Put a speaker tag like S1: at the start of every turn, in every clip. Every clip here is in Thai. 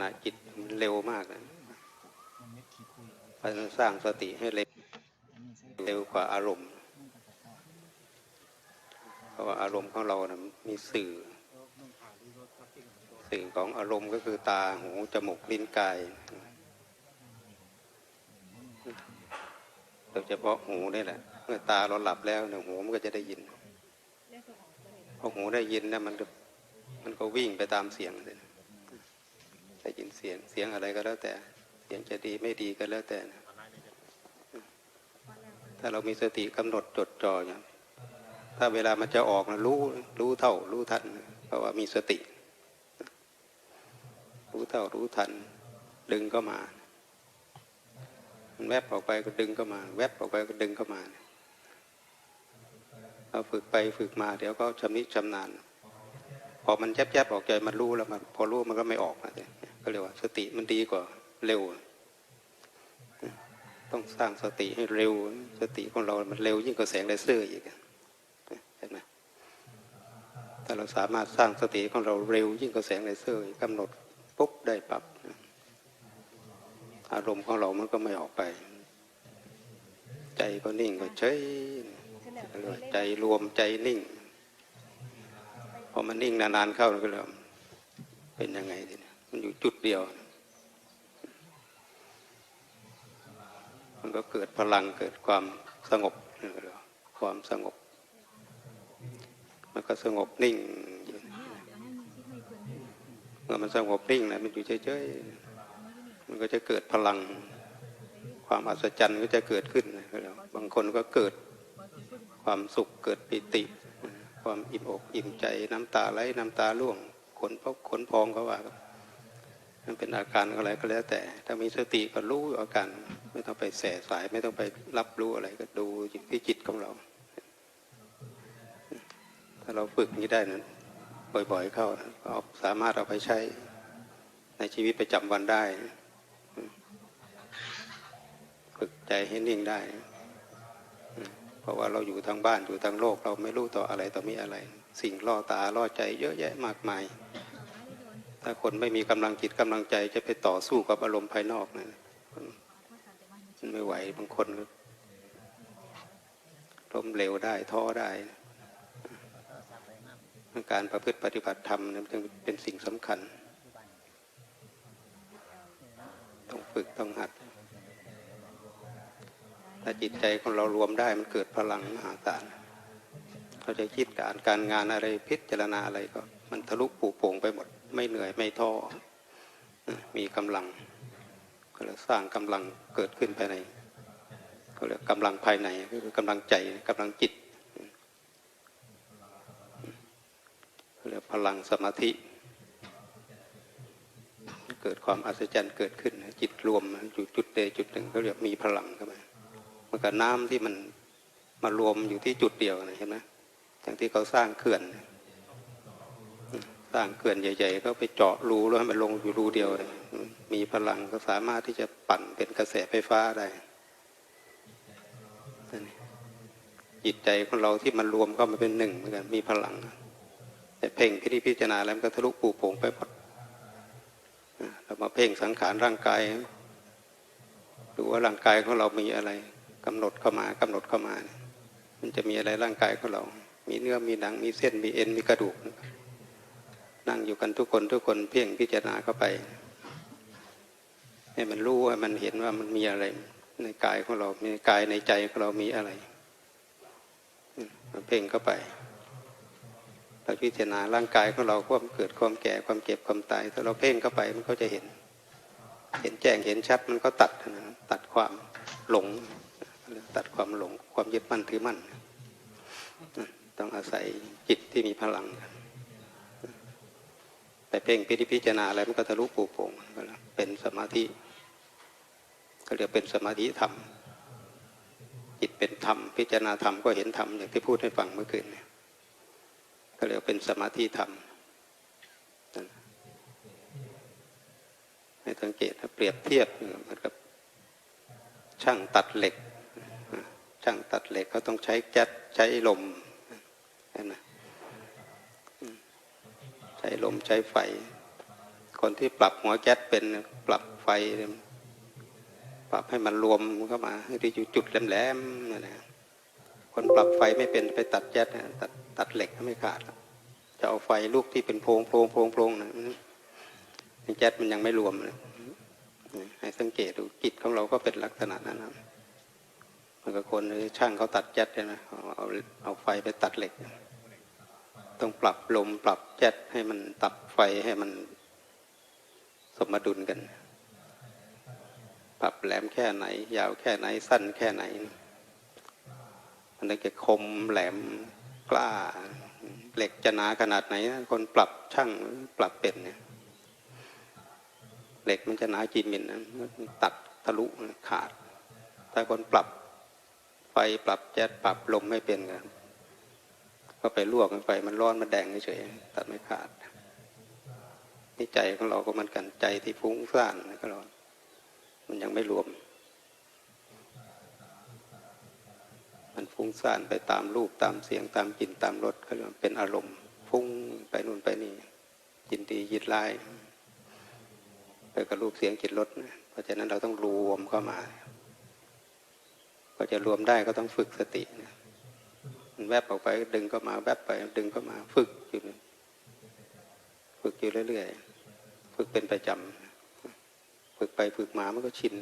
S1: ณะจิตมันเร็วมากนะเราต้องสร้างสติให้เร็วเร็วกว่าอารมณ์ เพราะว่าอารมณ์ของเรานะมีสื่อ สื่อของอารมณ์ก็คือตาหูจมูกลิ้นกายโดยเฉพาะหูนี่แหละ เมื่อตาเราหลับแล้วเนี่ยหูมันก็จะได้ยินพอหูได้ยินเนี่ยมันก็มันก็วิ่งไปตามเสียงเลยนะ ได้ยินเสียงเสียงอะไรก็แล้วแต่ เสียงจะดีไม่ดีก็แล้วแต่นะถ้าเรามีสติกำหนดจดจ่ออย่างถ้าเวลามันจะออกนะรู้รู้เท่า รู้ทัน เพราะว่ามีสติ รู้เท่ารู้ทัน ดึงก็มา มันแวบออกไปก็ดึงเข้ามา แวบออกไปก็ดึงเข้ามาเราฝึกไปฝึกมา เดี๋ยวก็ชำนิชำนาญพอมันแยบๆออกใจมันรู้แล้วมันพอรู้มันก็ไม่ออกนะ ก็เรียกว่าสติมันดีกว่าเร็ว ต้องสร้างสติให้เร็ว สติของเรามันเร็วยิ่งกว่าแสงเลเซอร์อีกเห็นไหมถ้าเราสามารถสร้างสติของเราเร็ว ยิ่งกว่าแสงเลเซอร์กำหนดปุ๊บได้ปับอารมณ์ของเรามันก็ไม่ออกไป ใจก็นิ่งก็เฉยใจรวมใจนิ่งพอมันนิ่งนานๆเข้าก็เลยเป็นยังไงทีนี้ มันอยู่จุดเดียว มันก็เกิดพลังเกิดความสงบความสงบ มันก็สงบนิ่งอยู่เมื่อมันสงบนิ่งนะมันอยู่เฉยๆมันก็จะเกิดพลัง ความอัศจรรย์ก็จะเกิดขึ้นบางคนก็เกิดความสุขเกิดปิติ ความอิ่มอกอิ่มใจน้ำตาไหลน้ำตาร่วงขนพกขนพองเขาว่า มันเป็นอาการอะไรก็แล้วแต่ ถ้ามีสติก็รู้อาการ ไม่ต้องไปแส่สาย ไม่ต้องไปรับรู้อะไรก็ดูที่จิตของเรา ถ้าเราฝึกนี้ได้นั้นบ่อยๆ เข้าก็สามารถเอาไปใช้ในชีวิตประจำวันได้ ฝึกใจให้นิ่งได้ เพราะว่าเราอยู่ทางบ้านอยู่ทางโลก เราไม่รู้ต่ออะไรต่อมีอะไร สิ่งล่อตาล่อใจเยอะแยะมากมาย ถ้าคนไม่มีกำลังจิตกำลังใจจะไปต่อสู้กับอารมณ์ภายนอกนะมันไม่ไหวบางคนล้มเหลวได้ท้อได้การประพฤติปฏิบัติธรรมนั้นเป็นสิ่งสำคัญ ต้องฝึกต้องหัด ถ้าจิตใจของเรารวมได้มันเกิดพลังมหาศาลเราจะคิดการการงานอะไรพิจารณาอะไรก็ มันทะลุปูโป่งไปหมด ไม่เหนื่อยไม่ท้อมีกำลัง ก็เลยสร้างกำลังเกิดขึ้นภายใน ก็เรียกกำลังภายในก็คือกำลังใจกำลังจิตเรียกพลังสมาธิ เกิดความอัศจรรย์เกิดขึ้น จิตรวมอยู่จุดใดจุดหนึ่งเขาเรียกมีพลังเข้ามาเหมือนกับน้ำที่มันมารวมอยู่ที่จุดเดียวนะเห็นไหมอย่างที่เขาสร้างเขื่อน สร้างเขื่อนใหญ่ๆเขาไปเจาะรูแล้วให้มันลงอยู่รูเดียวเลยมีพลังก็สามารถที่จะปั่นเป็นกระแสไฟฟ้าได้จิตใจของเราที่มันรวมเข้ามาเป็นหนึ่งเหมือนกันมีพลัง แต่เพ่งพิธีพิจารณาแล้วมันก็ทะลุปูโป่งไปหมดเรามาเพ่งสังขารร่างกายดูว่าร่างกายของเรามีอะไรกำหนดเข้ามากำหนดเข้ามา มันจะมีอะไรร่างกายของเรา มีเนื้อมีหนังมีเส้นมีเอ็นมีกระดูกนั่ นั่งอยู่กันทุกคนทุกคนเพ่งพิจารณาเข้าไป ให้มันรู้ว่ามันเห็นว่ามันมีอะไร ในกายของเรา มีกายในใจของเรามีอะไรเพ่งเข้าไปเราพิจารณาร่างกายของเราความเกิดความแก่ความเก็บความตายถ้าเราเพ่งเข้าไปมันก็จะเห็น เห็นแจ้งเห็นชัดมันก็ตัดนะตัดความหลงตัดความหลง ความยึดมั่นถือมั่นต้องอาศัยจิตที่มีพลัง แต่เพ่งพิพิจารณาอะไรมันก็ทะลุปูโป่งเป็นสมาธิก็เรียกเป็นสมาธิธรรมจิตเป็นธรรมพิจารณาธรรมก็เห็นธรรมอย่างที่พูดให้ฟังเมื่อคืนเนี่ยก็เรียกเป็นสมาธิธรรมให้สังเกตเปรียบเทียบเหมือนกับช่างตัดเหล็ก ช่างตัดเหล็กเขาต้องใช้แก๊สใช้ลมเห็นไหม ช้ลมใช้ไฟ คนที่ปรับหัวแก๊สเป็นปรับไฟ ปรับให้มันรวมเข้ามาให้ที่อยู่จุดแหลมๆนั่นะคนปรับไฟไม่เป็นไปตัดแก๊สนะตัดตัดเหล็กไม่ขาด จะเอาไฟลูกที่เป็นโพรงโพรงโพรงโพรงนะแก๊สมันยังไม่รวมนะให้สังเกตดูกิจของเราก็เป็นลักษณะนั้นนะมันก็คนช่างเขาตัดแก๊สใช่ไหมเอาเอาเอาไฟไปตัดเหล็ก ต้องปรับลมปรับแก๊สให้มันตัดไฟให้มันสมดุลกัน ปรับแหลมแค่ไหน ยาวแค่ไหนสั้นแค่ไหน มันจะคมแหลมกล้า เหล็กจะหนาขนาดไหน คนปรับช่างปรับเป็นเนี่ยเหล็กมันจะหนากี่มิลนะมันตัดทะลุขาด ถ้าคนปรับไฟปรับแก๊สปรับลมไม่เป็นกัน ก็ไปลวกมันไป มันร้อนมันแดงเฉยตัดไม่ขาดนี่ใจของเราก็มันกันใจที่ฟุ้งซ่านก็เรามันยังไม่รวม มันฟุ้งซ่านไปตามรูปตามเสียงตามกลิ่นตามรสก็เรียกว่าเป็นอารมณ์ ฟุ้งไปนู่นไปนี่ยินดียินไล่ไปกับรูปเสียงกลิ่นรสเพราะฉะนั้นเราต้องรวมเข้ามา ก็จะรวมได้ก็ต้องฝึกสตินะ แวบออกไป ดึงก็มาแวบไป ดึงก็มาฝึกอยู่ฝึกอยู่เรื่อยๆฝึกเป็นประจำฝึกไปฝึกมามันก็ชิน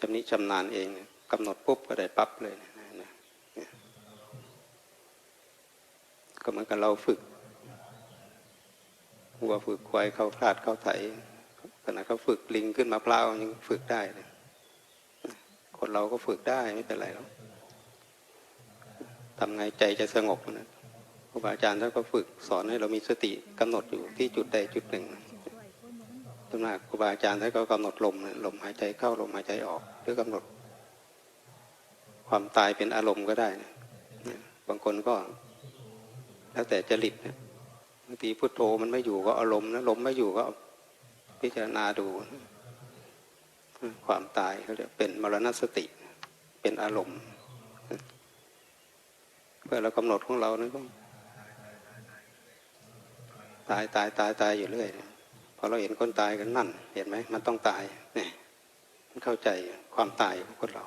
S1: จำนี้ชำนาญเองกำหนดปุ๊บก็ได้ปั๊บเลยนะนะก็เหมือนกับเราฝึกวัวฝึกควายเข้าพลาดเข้าไถขณะเขาฝึกลิงขึ้นมาเพล้ายังฝึกได้เลยคนเราก็ฝึกได้ไม่เป็นไรหรอก ทำไงใจจะสงบนะครูบาอาจารย์ท่านก็ฝึกสอนให้เรามีสติกำหนดอยู่ที่จุดใดจุดหนึ่งตรงนั้นครูบาอาจารย์ท่านก็กำหนดลมนะลมหายใจเข้าลมหายใจออกหรือกำหนด ความตายเป็นอารมณ์ก็ได้นะบางคนก็แล้วแต่จริตนะบางทีพุทโธมันไม่อยู่ก็อารมณ์นะลมไม่อยู่ก็พิจารณาดู ความตายเขาเรียกเป็นมรณสติเป็นอารมณ์ พื่อเรากำหนดของเรานะก็ตายตายตายตายอยู่เรื่อยพอเราเห็นคนตายกันนั่น เห็นไหมมันต้องตายเนี่ยมันเข้าใจความตายของคนเรา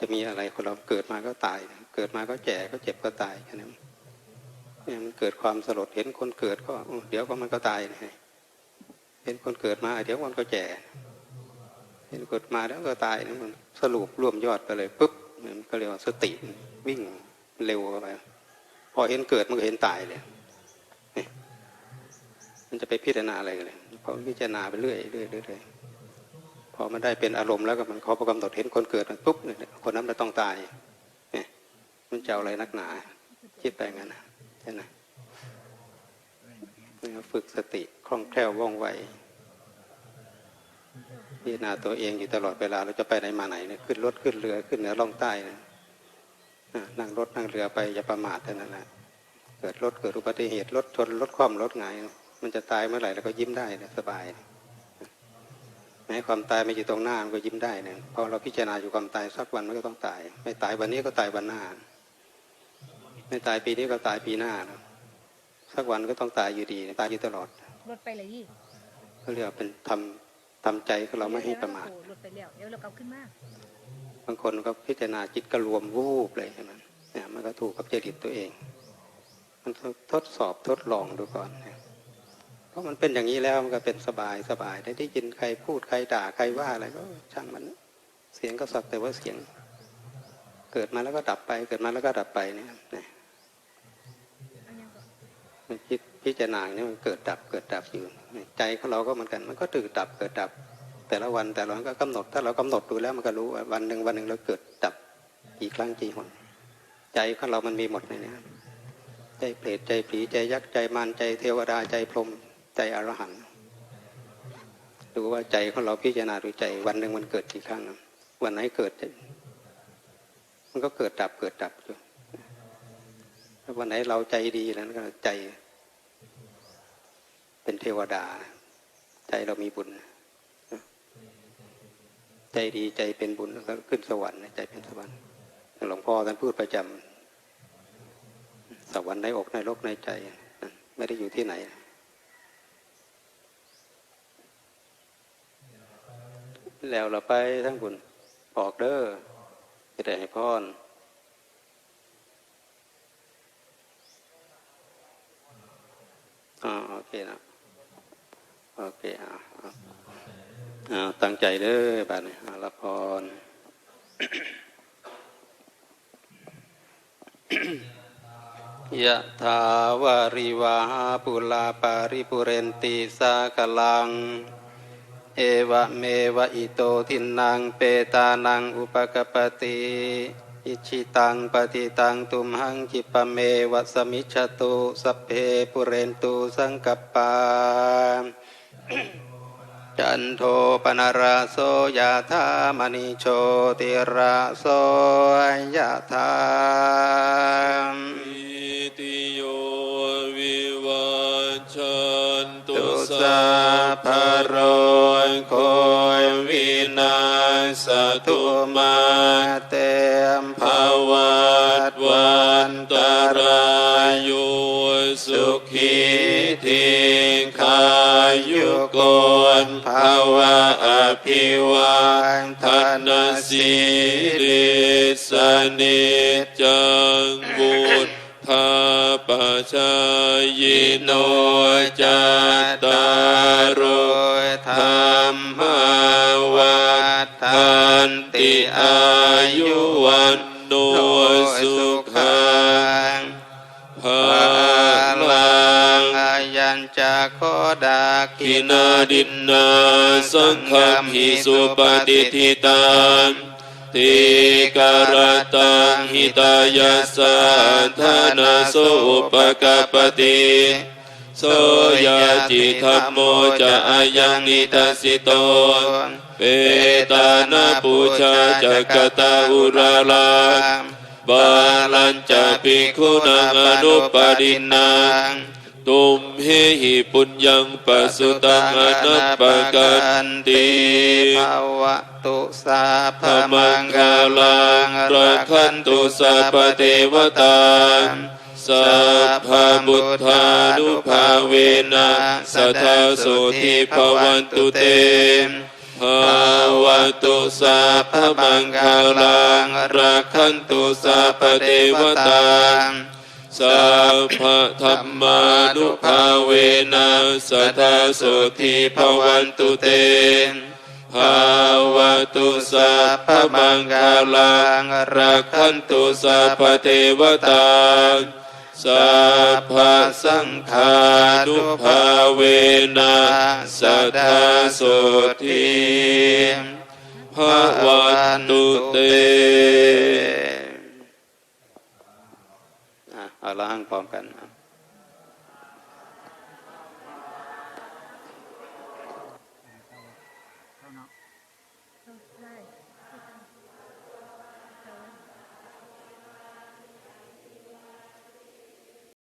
S1: จะมีอะไรคนเราเกิดมาก็ตาย เกิดมาก็แก่ก็เจ็บก็ตายแค่นั้นเนี่ยมันเกิดความสลดเห็นคนเกิดก็เดี๋ยวก็มันก็ตายเห็นคนเกิดมาเดี๋ยวมันก็แก่เห็นเกิดมาแล้วก็ตายนะมันสรุปรวมยอดไปเลยปุ๊บ มันก็เรียกว่าสติวิ่งเร็วเข้าไปพอเห็นเกิดมันก็เห็นตายเลยมันจะไปพิจารณาอะไรกันเลยพอพิจารณาไปเรื่อยเรื่อยเรื่อยพอมันได้เป็นอารมณ์แล้วก็มันเขาประกำหนดเห็นคนเกิดมันปุ๊บเนี่ยคนนั้นจะต้องตายเนี่ยมันจะเอาอะไรนักหนาคิดไปงั้นนะใช่ไหมฝึกสติคล่องแคล่วว่องไว พิจารณาตัวเองอยู่ตลอดเวลาเราจะไปไหนมาไหนเนี่ยขึ้นรถขึ้นเรือขึ้นเหนือล่องใต้นะนั่งรถนั่งเรือไปอย่าประมาทเท่านั้นแหละเกิดรถเกิดอุบัติเหตุรถชนรถคว่ำรถหงายมันจะตายเมื่อไหร่เราก็ยิ้มได้นะสบายแม้ความตายไม่อยู่ตรงหน้ามันก็ยิ้มได้นะพอเราพิจารณาอยู่ความตายสักวันมันก็ต้องตาย ไม่ตายวันนี้ก็ตายวันหน้า ไม่ตายปีนี้ก็ตายปีหน้านะสักวันก็ต้องตายอยู่ดี ตายอยู่ตลอด
S2: รถไปเลยยี่
S1: เขาเรียกว่าเป็นทำ ทำใจของเราไม่ให้ประมาท
S2: รถไปแล้วเดี๋ยวเรากลับขึ้นมา
S1: บางคนก็พิจารณาจิตก็รวมวูบเลยใช่ไหมเนี่ยมันก็ถูกกับจริตตัวเอง มันทดสอบทดลองดูก่อนเนี่ยเพราะมันเป็นอย่างนี้แล้วมันก็เป็นสบายสบายได้ได้ยินใครพูดใครด่าใครว่าอะไรก็ช่างมันเสียงก็สักแต่ว่าเสียง เกิดมาแล้วก็ดับไป เกิดมาแล้วก็ดับไปเนี่ยเนี่ยมันคิด พิจารณาเนี่ยมันเกิดดับเกิดดับอยู่ ใจของเราก็เหมือนกัน มันก็ตื่นดับเกิดดับ แต่ละวันแต่ละวันก็กำหนด ถ้าเรากำหนดดูแล้วมันก็รู้ว่าวันหนึ่งวันหนึ่งเราเกิดดับกี่ครั้งกี่หน ใจของเรามันมีหมดในนี้ใจเปรตใจผีใจยักษ์ใจมารใจเทวดาใจพรหมใจอรหันต์ดูว่าใจของเราพิจารณาดูใจวันหนึ่งมันเกิดกี่ครั้งวันไหนเกิด มันก็เกิดดับเกิดดับอยู่ วันไหนเราใจดีนั้นก็ใจ เป็นเทวดา ใจเรามีบุญ ใจดีใจเป็นบุญแล้วก็ขึ้นสวรรค์ใจเป็นสวรรค์หลวงพ่อท่านพูดประจำสวรรค์ในอกในโลกในใจ ไม่ได้อยู่ที่ไหนแล้วเราไปทั้งบุญออกเด้อจะได้ให้พร อ่าโอเคนะโอเคอ่าอ่าตั้งใจเด้อบ้านนี้อ่ารับพรยะถาวาริวาปุลาปาริปุเรนติสากลัง เอวะเมวะอิโตทินังเปตานังอุปกปติ อิชิตังปฏิตังตุมหังจิปะเมวะสมิจฉตุสัพเพปุเรนตุสังกปปาจันโทปนราโสยะธามณิโชติราโสยะธา
S3: อิติโยวิวัชชันตุ
S1: ตุ
S3: สั
S1: ภิวาวา
S3: ท
S1: ท
S3: นสิริสนิจังบุตธาปชายโนจัตตารโอ
S1: ธรรมวัฏันติอายุวันโนสุ โคดา
S3: กินาดินนาสังฆหิสุปฏิทิตังติการตังหิตายาสันทนาสุปกปติโสยติธรรมโมจะอายังนิทัสสิโตเปตานาปูชาจักตาอุราลังบาลัญจะปิกขุนังอนุปดินัง ตุมเฮหิปุญญังปัสสุตังอนัปปกันติ
S1: ภาวะตุสาพ
S3: พมั
S1: มั
S3: ง
S1: ง
S3: คา
S1: คา
S3: ลั
S1: ลั
S3: ง
S1: ง
S3: รั
S1: รั
S3: ก
S1: ก
S3: ขั
S1: ขั
S3: น
S1: น
S3: ตุ
S1: ตุ
S3: สั
S1: สั
S3: พ
S1: พ
S3: พ
S1: พ
S3: เท
S1: เท
S3: ว
S1: ว
S3: ตา
S1: ตา
S3: สัพพบุทธานุภาเวนะสัทธาโสทิภวันตุเตภาวะตุสัพพมังคาลังรักขันตุสัพพเทวตา สัพพธรรมานุภาเวนะสัทาโสทิภวันตุเตภาวตุสัพพมังคาลังรักขันตุสัพเทวตาสัพพสังฆานุภาเวนะสัทาโสทิภวันตุเต
S1: อะเอางพร้อมกันอะ